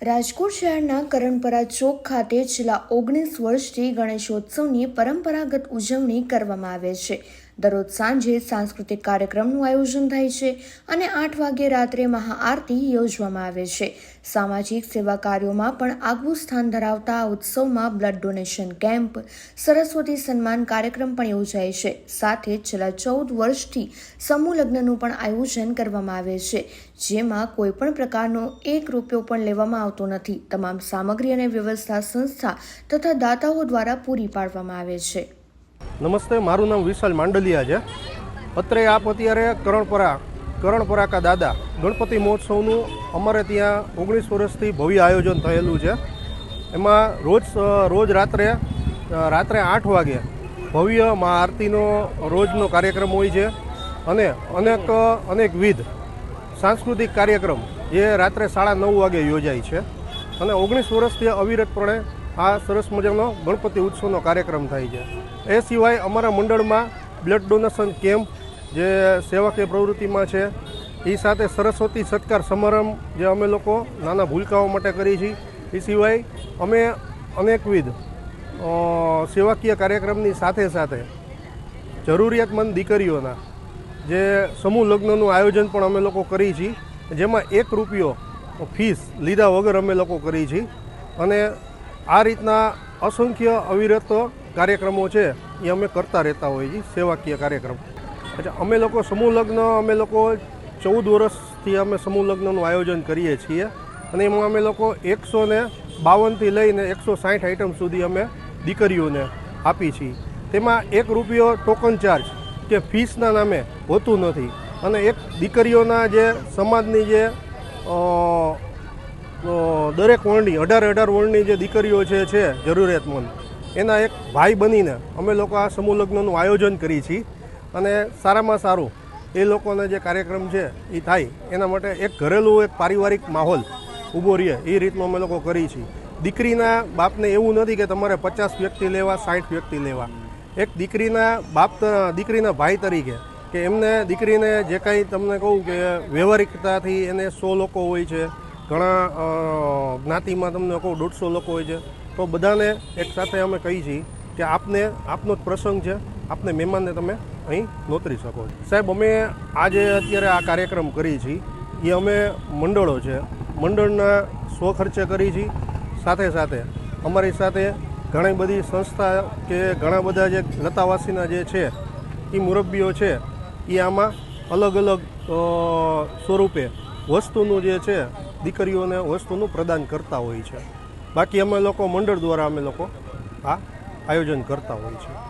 રાજકોટ શહેરના કરણપરા ચોક ખાતે છેલ્લા ઓગણીસ વર્ષથી ગણેશોત્સવની પરંપરાગત ઉજવણી કરવામાં આવે છે. દરરોજ સાંજે સાંસ્કૃતિક કાર્યક્રમનું આયોજન થાય છે અને આઠ વાગ્યે રાત્રે મહાઆરતી યોજવામાં આવે છે. સામાજિક સેવા કાર્યોમાં પણ આગવું સ્થાન ધરાવતા આ ઉત્સવમાં બ્લડ ડોનેશન કેમ્પ, સરસ્વતી સન્માન કાર્યક્રમ પણ યોજાય છે. સાથે છેલ્લા ચૌદ વર્ષથી સમૂહ લગ્નનું પણ આયોજન કરવામાં આવે છે. જેમાં કોઈ પણ પ્રકારનો એક રૂપિયો પણ લેવામાં આવતો નથી. તમામ સામગ્રી અને વ્યવસ્થા સંસ્થા તથા દાતાઓ દ્વારા પૂરી પાડવામાં આવે છે. નમસ્તે, મારું નામ વિશાલ માંડલિયા છે. અત્રે આપ અત્યારે કરણપરા કરણપરા કા દાદા ગણપતિ મહોત્સવનું અમારે ત્યાં ઓગણીસ વર્ષથી ભવ્ય આયોજન થયેલું છે. એમાં રોજ રોજ રાત્રે રાત્રે આઠ વાગે ભવ્ય મા આરતીનો રોજનો કાર્યક્રમ હોય છે અને અનેક અનેકવિધ સાંસ્કૃતિક કાર્યક્રમ જે રાત્રે સાડા નવ વાગે યોજાય છે. અને ઓગણીસ વર્ષથી અવિરતપણે આ સરસ મજાનો ગણપતિ ઉત્સવનો કાર્યક્રમ થાય છે. એ સિવાય અમારા મંડળમાં બ્લડ ડોનેશન કેમ્પ જે સેવાકીય પ્રવૃત્તિમાં છે એ સાથે સરસ્વતી સત્કાર સમારંભ જે અમે લોકો નાના ભૂલકાઓ માટે કરીએ છીએ. એ સિવાય અમે અનેકવિધ સેવાકીય કાર્યક્રમની સાથે સાથે જરૂરિયાતમંદ દીકરીઓના જે સમૂહ લગ્નનું આયોજન પણ અમે લોકો કરીએ છીએ. જેમાં એક રૂપિયો ફીસ લીધા વગર અમે લોકો કરીએ છીએ. અને આ રીતના અસંખ્ય અવિરત કાર્યક્રમો છે, એ અમે કરતા રહેતા હોઈએ છીએ, સેવાકીય કાર્યક્રમ. અચ્છા, અમે લોકો સમૂહ લગ્ન, અમે લોકો ચૌદ વર્ષથી અમે સમૂહ લગ્નનું આયોજન કરીએ છીએ અને એમાં અમે લોકો એકસો ને બાવનથી લઈને એકસો સાઠ આઈટમ સુધી અમે દીકરીઓને આપી છીએ. તેમાં એક રૂપિયો ટોકન ચાર્જ કે ફીસના નામે હોતું નથી અને એક દીકરીઓના જે સમાજની જે દરેક વર્ણની અઢાર અઢાર વર્ણની જે દીકરીઓ છે છે, જરૂરિયાતમંદ. એના એક ભાઈ બનીને અમે લોકો આ સમૂહ લગ્નનું આયોજન કરીએ છીએ. અને સારામાં સારું એ લોકોને જે કાર્યક્રમ છે એ થાય. એના માટે એક ઘરેલું એક પારિવારિક માહોલ ઊભો રહે, એ રીતનું અમે લોકો કરીએ છીએ. દીકરીના બાપને એવું નથી કે તમારે પચાસ વ્યક્તિ લેવા, સાઠ વ્યક્તિ લેવા. એક દીકરીના બાપ દીકરીના ભાઈ તરીકે કે એમને દીકરીને જે કાંઈ તમને કહું કે વ્યવહારિકતાથી એને સો લોકો હોય છે ઘણા જ્ઞાતિમાં તમને કહું, દોઢસો લોકો હોય છે. તો બધાને એક સાથે અમે કહી છીએ કે આપને, આપનો જ પ્રસંગ છે. આપને મહેમાનને તમે અહીં નોતરી શકો સાહેબ, અમે આજે અત્યારે આ કાર્યક્રમ કરીએ છીએ. એ અમે મંડળો છે. મંડળના સ્વખર્ચે કરી છીએ. સાથે સાથે અમારી સાથે ઘણી બધી સંસ્થા કે ઘણા બધા જે લતાવાસીના જે છે એ મુરબ્બીઓ છે એ આમાં અલગ અલગ સ્વરૂપે વસ્તુનું જે છે દીકરીઓને વસ્તુનું પ્રદાન કરતા હોય છે. બાકી અમે લોકો મંડળ દ્વારા અમે લોકો આ આયોજન કરતા હોય છે.